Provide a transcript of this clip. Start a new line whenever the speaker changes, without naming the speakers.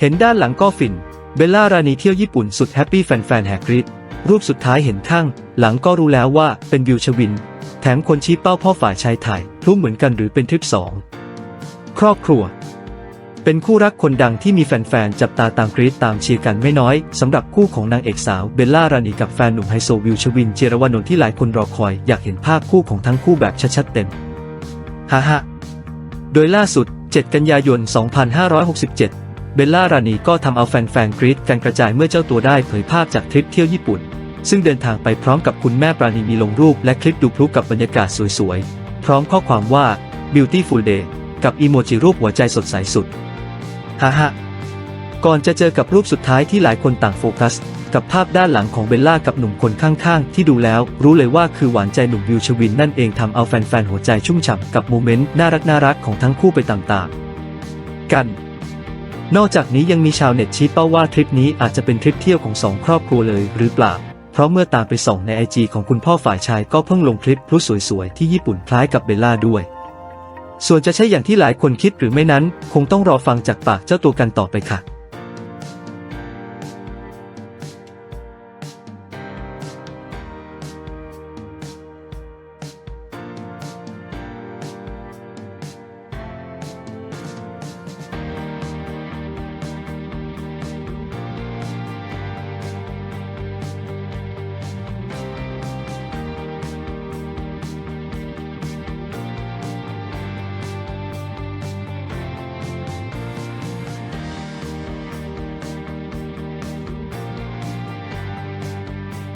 เห็นด้านหลังก็ฟิน เบลล่ารานีเที่ยวญี่ปุ่นสุดแฮปปี้แฟนๆแฮกรีดรูปสุดท้ายเห็นข้ง หลังก็รู้แล้วว่าเป็นวิวชวิน แถมคนชี้เป้าพ่อฝ่ายชายถ่ายพรุ่งเหมือนกันหรือเป็นทริปสองครอบครัว เป็นคู่รักคนดังที่มีแฟนๆ จับตาตามกรีดตามเชียร์กันไม่น้อยสำหรับคู่ของนางเอกสาวเบลล่ารานีกับแฟนหนุ่มไฮโซวิวชวินเจรวนนท์ที่หลายคนรอคอยอยากเห็นภาพคู่ของทั้งคู่แบบชัดๆเต็มฮ่าฮ่าโดยล่าสุด 7 กันยายน 2567 เบลล่ารานีก็ทำเอาแฟนๆกรีดกันกระจายเมื่อเจ้าตัวได้เผยภาพจากทริปเที่ยวญี่ปุ่น ซึ่งเดินทางไปพร้อมกับคุณแม่ปราณีมีลงรูปและคลิปดูพลุกับบรรยากาศสวยๆ พร้อมข้อความว่า beautiful day กับอีโมจิรูปหัวใจสดใสสุดฮ่าฮ่าก่อนจะเจอกับรูปสุดท้ายที่หลายคนต่างโฟกัส กับภาพด้านหลังของเบลล่ากับหนุ่มคนข้างๆ ที่ดูแล้วรู้เลยว่าคือหวานใจหนุ่มวิวชวินนั่นเองทำเอาแฟนๆหัวใจชุ่มฉ่ำกับโมเมนต์น่ารักน่ารักๆของทั้งคู่ไปต่ามๆกัน นอกจากนี้ยังมีชาวเน็ตชี้เป้าว่าทริปนี้อาจจะเป็นทริปเที่ยวของสองครอบครัวเลยหรือเปล่า เพราะเมื่อตามไปส่องในไอจีของคุณพ่อฝ่ายชายก็เพิ่งลงคลิปพลุสวยๆ ที่ญี่ปุ่นคล้ายกับเบลล่าด้วย ส่วนจะใช่อย่างที่หลายคนคิดหรือไม่นั้น คงต้องรอฟังจากปากเจ้าตัวกันต่อไปค่ะ